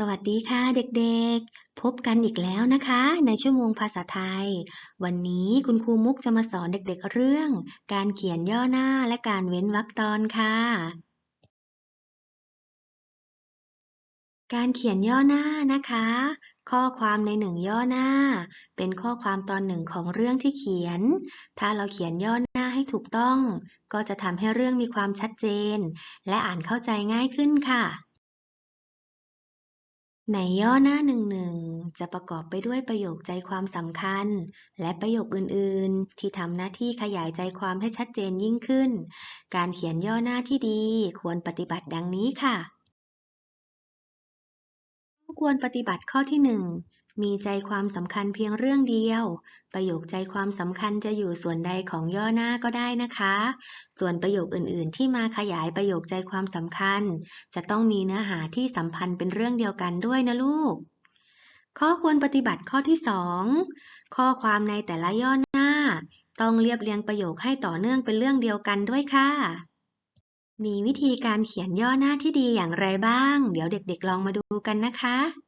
สวัสดีค่ะเด็กๆ พบกันอีกแล้วนะคะ ในชั่วโมงภาษาไทย วันนี้คุณครูมุกจะมาสอนเด็กๆเรื่อง การเขียนย่อหน้าและการเว้นวรรคตอนค่ะ การเขียนย่อหน้านะคะ ข้อความในหนึ่งย่อหน้า เป็นข้อความตอนหนึ่งของเรื่องที่เขียน ถ้าเราเขียนย่อหน้าให้ถูกต้อง ก็จะทำให้เรื่องมีความชัดเจน และอ่านเข้าใจง่ายขึ้นค่ะ ในย่อหน้าหนึ่งหนึ่งจะประกอบไปด้วยประโยคใจความสำคัญ และประโยคอื่น ๆ ที่ทำหน้าที่ขยายใจความให้ชัดเจนยิ่งขึ้น การเขียนย่อหน้าที่ดีควรปฏิบัติดังนี้ค่ะ ควรปฏิบัติข้อที่หนึ่ง มีใจความสำคัญเพียงเรื่องเดียว ประโยคใจความสำคัญจะอยู่ส่วนใดของย่อหน้าก็ได้นะคะ ส่วนประโยคอื่น ๆ ที่มาขยายประโยคใจความสำคัญ จะต้องมีเนื้อหาที่สัมพันธ์เป็นเรื่องเดียวกันด้วยนะลูก ข้อควรปฏิบัติข้อที่สองข้อความในแต่ละย่อหน้า ต้องเรียบเรียงประโยคให้ต่อเนื่องเป็นเรื่องเดียวกันด้วยค่ะมีวิธีการเขียนย่อหน้าที่ดีอย่างไรบ้าง เดี๋ยวเด็กๆลองมาดูกันนะคะ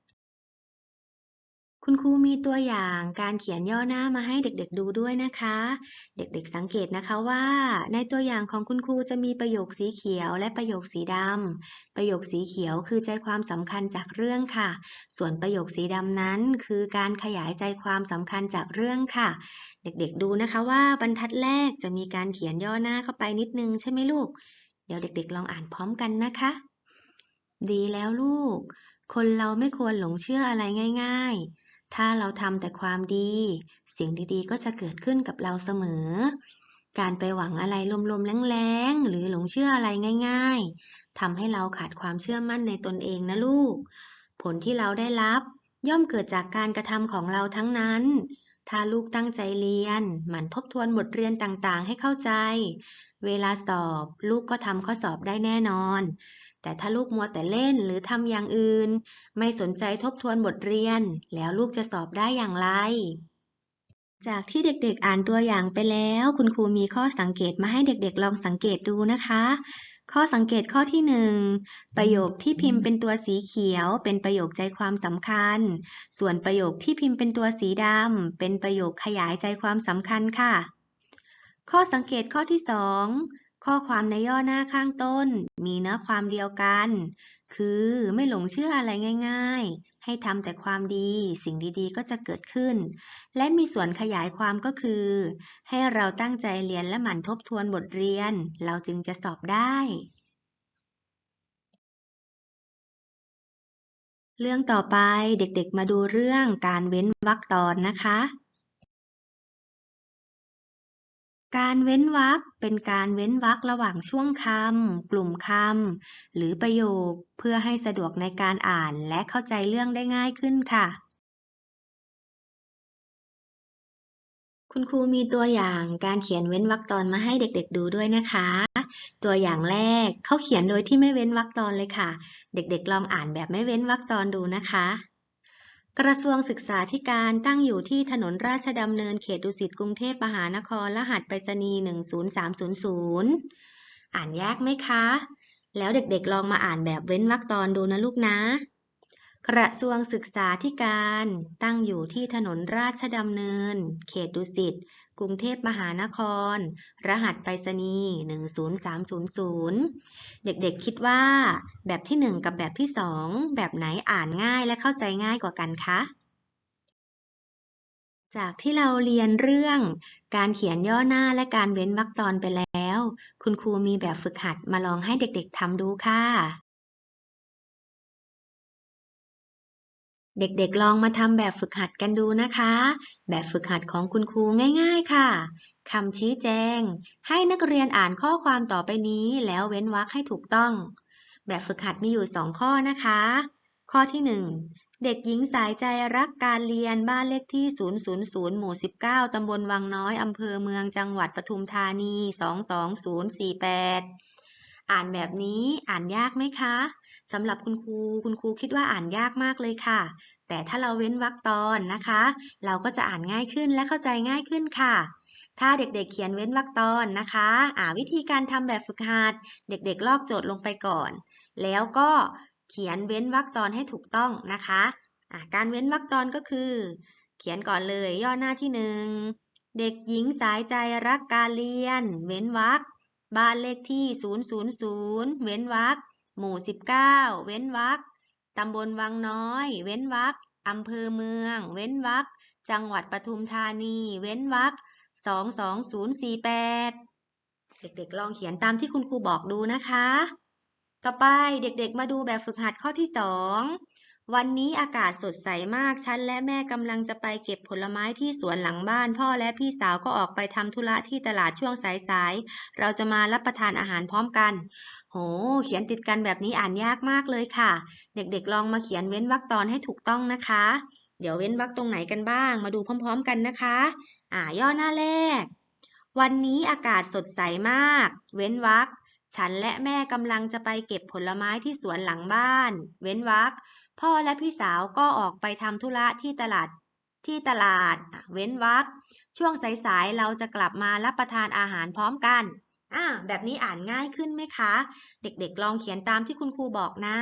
คุณครูมีตัวอย่างการเขียนย่อหน้ามาให้เด็กๆดูด้วยนะคะ เด็กๆสังเกตนะคะว่า ในตัวอย่างของคุณครูจะมีประโยคสีเขียวและประโยคสีดำประโยคสีเขียวคือใจความสำคัญจากเรื่องค่ะ ส่วนประโยคสีดำนั้น คือการขยายใจความสำคัญจากเรื่องค่ะ เด็กๆดูนะคะว่าบรรทัดแรกจะมีการเขียนย่อหน้าเข้าไปนิดนึงใช่ไหมลูก เดี๋ยวเด็กๆ ลองอ่านพร้อมกันนะคะ ดีแล้วลูก คนเราไม่ควรหลงเชื่ออะไรง่าย ๆ ถ้าเราทำแต่ความดี สิ่งดีๆ ก็จะเกิดขึ้นกับเราเสมอ การไปหวังอะไรลมๆแรงๆ หรือหลงเชื่ออะไรง่าย ๆทำให้เราขาดความเชื่อมั่นในตนเองนะลูก ผลที่เราได้รับ ย่อมเกิดจากการกระทำของเราทั้งนั้น ถ้าลูกตั้งใจเรียน หมั่นทบทวนบทเรียนต่างๆ ให้เข้าใจ เวลาสอบ ลูกก็ทำข้อสอบได้แน่นอน แต่ถ้าลูกมัวแต่เล่นหรือทำอย่างอื่น ไม่สนใจทบทวนบทเรียน แล้วลูกจะสอบได้อย่างไร จากที่เด็กๆอ่านตัวอย่างไปแล้ว คุณครูมีข้อสังเกตมาให้เด็กๆ ลองสังเกตดูนะคะ ข้อสังเกตข้อที่หนึ่งประโยคที่พิมพ์เป็นตัวสีเขียว เป็นประโยคใจความสำคัญ ส่วนประโยคที่พิมพ์เป็นตัวสีดำเป็นประโยคขยายใจความสำคัญค่ะข้อสังเกตข้อที่สอง ข้อความในย่อหน้าข้างต้น มีเนื้อความเดียวกัน คือไม่หลงเชื่ออะไรง่าย ๆ ให้ทำแต่ความดี สิ่งดีๆ ก็จะเกิดขึ้น และมีส่วนขยายความก็คือ ให้เราตั้งใจเรียนและหมั่นทบทวนบทเรียน เราจึงจะสอบได้ เรื่องต่อไปเด็กๆมาดูเรื่องการเว้นวรรคตอนนะคะ การเว้นวรรคเป็นการเว้นวรรคระหว่างช่วงคำ กลุ่มคำ หรือประโยคเพื่อให้สะดวกในการอ่านและเข้าใจเรื่องได้ง่ายขึ้นค่ะ คุณครูมีตัวอย่างการเขียนเว้นวรรคตอนมาให้เด็กๆดูด้วยนะคะ ตัวอย่างแรกเขาเขียนโดยที่ไม่เว้นวรรคตอนเลยค่ะ เด็กๆลองอ่านแบบไม่เว้นวรรคตอนดูนะคะ กระทรวงศึกษาธิการตั้งอยู่ที่ถนนราชดำเนินเขตดุสิตกรุงเทพมหานคร รหัสไปรษณีย์10300 อ่านยากไหมคะ แล้วเด็กๆลองมาอ่านแบบเว้นวรรคตอนดูนะลูกนะ กระทรวงศึกษาธิการตั้งอยู่ที่ถนนราชดำเนิน เขตดุสิต กรุงเทพมหานคร รหัสไปรษณีย์10300 เด็กๆคิดว่าแบบที่ 1 กับแบบที่ 2 แบบไหนอ่านง่ายและเข้าใจง่ายกว่ากันคะ จากที่เราเรียนเรื่องการเขียนย่อหน้าและการเว้นวรรคตอนไปแล้ว คุณครูมีแบบฝึกหัดมาลองให้เด็กๆทำดูค่ะ เด็กๆ ลองมาทำแบบฝึกหัดกันดูนะคะ แบบฝึกหัดของคุณครูง่าย ๆ ค่ะ คำชี้แจง ให้นักเรียนอ่านข้อความต่อไปนี้ แล้วเว้นวรรคให้ถูกต้อง แบบฝึกหัดมีอยู่สองข้อนะคะ ข้อที่หนึ่งเด็กหญิงสายใจรักการเรียนบ้านเลขที่ 000 หมู่ 19 ตำบลวังน้อย อำเภอเมือง จังหวัดปทุมธานี 22048 อ่านแบบนี้อ่านยากไหมคะสำหรับคุณครูคุณครูคิดว่าอ่านยากมากเลยค่ะ แต่ถ้าเราเว้นวรรคตอนนะคะ เราก็จะอ่านง่ายขึ้นและเข้าใจง่ายขึ้นค่ะ ถ้าเด็กๆเเขียนเว้นวรรคตอนนะคะอ่าวิธีการทำแบบฝึกหัดเด็กๆ ลอกโจทย์ลงไปก่อน แล้วก็เขียนเว้นวรรคตอนให้ถูกต้องนะคะะการเว้นวรรคตอนก็คือ เขียนก่อนเลยย่อหน้าที่หนึ่งเด็กหญิงสายใจรักการเรียน เว้นวรรค บ้านเลขที่ 000 เว้นวรรคหมู่ 19 เว้นวรรคตำบลวังน้อย เว้นวรรคอำเภอเมือง เว้นวรรคจังหวัดปทุมธานี เว้นวรรค22048 เด็กๆ ลองเขียนตามที่คุณครูบอกดูนะคะ ต่อไปเด็กๆ มาดูแบบฝึกหัดข้อที่ 2 วันนี้อากาศสดใสมาก ฉันและแม่กำลังจะไปเก็บผลไม้ที่สวนหลังบ้าน พ่อและพี่สาวก็ออกไปทำธุระที่ตลาดช่วงสายๆ เราจะมารับประทานอาหารพร้อมกัน โห เขียนติดกันแบบนี้อ่านยากมากเลยค่ะ เด็กๆลองมาเขียนเว้นวรรคตอนให้ถูกต้องนะคะ เดี๋ยวเว้นวรรคตรงไหนกันบ้าง มาดูพร้อม ๆ กันนะคะ อ่า ย่อหน้าแรก วันนี้อากาศสดใสมาก เว้นวรรค ฉันและแม่กำลังจะไปเก็บผลไม้ที่สวนหลังบ้าน เว้นวรรคพ่อและพี่สาวก็ออกไปทำธุระที่ตลาดที่ตลาด เว้นวรรคช่วงสายๆเราจะกลับมารับประทานอาหารพร้อมกันอ่าแบบนี้อ่านง่ายขึ้นไหมคะ เด็กๆลองเขียนตามที่คุณครูบอกนะ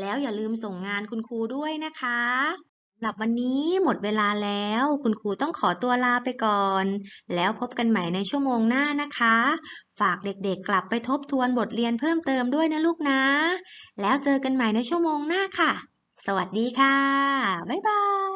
แล้วอย่าลืมส่งงานคุณครูด้วยนะคะ สำหรับวันนี้หมดเวลาแล้ว คุณครูต้องขอตัวลาไปก่อน แล้วพบกันใหม่ในชั่วโมงหน้านะคะ ฝากเด็กๆกลับไปทบทวนบทเรียนเพิ่มเติมด้วยนะลูกนะ แล้วเจอกันใหม่ในชั่วโมงหน้าค่ะ สวัสดีค่ะ บ๊ายบาย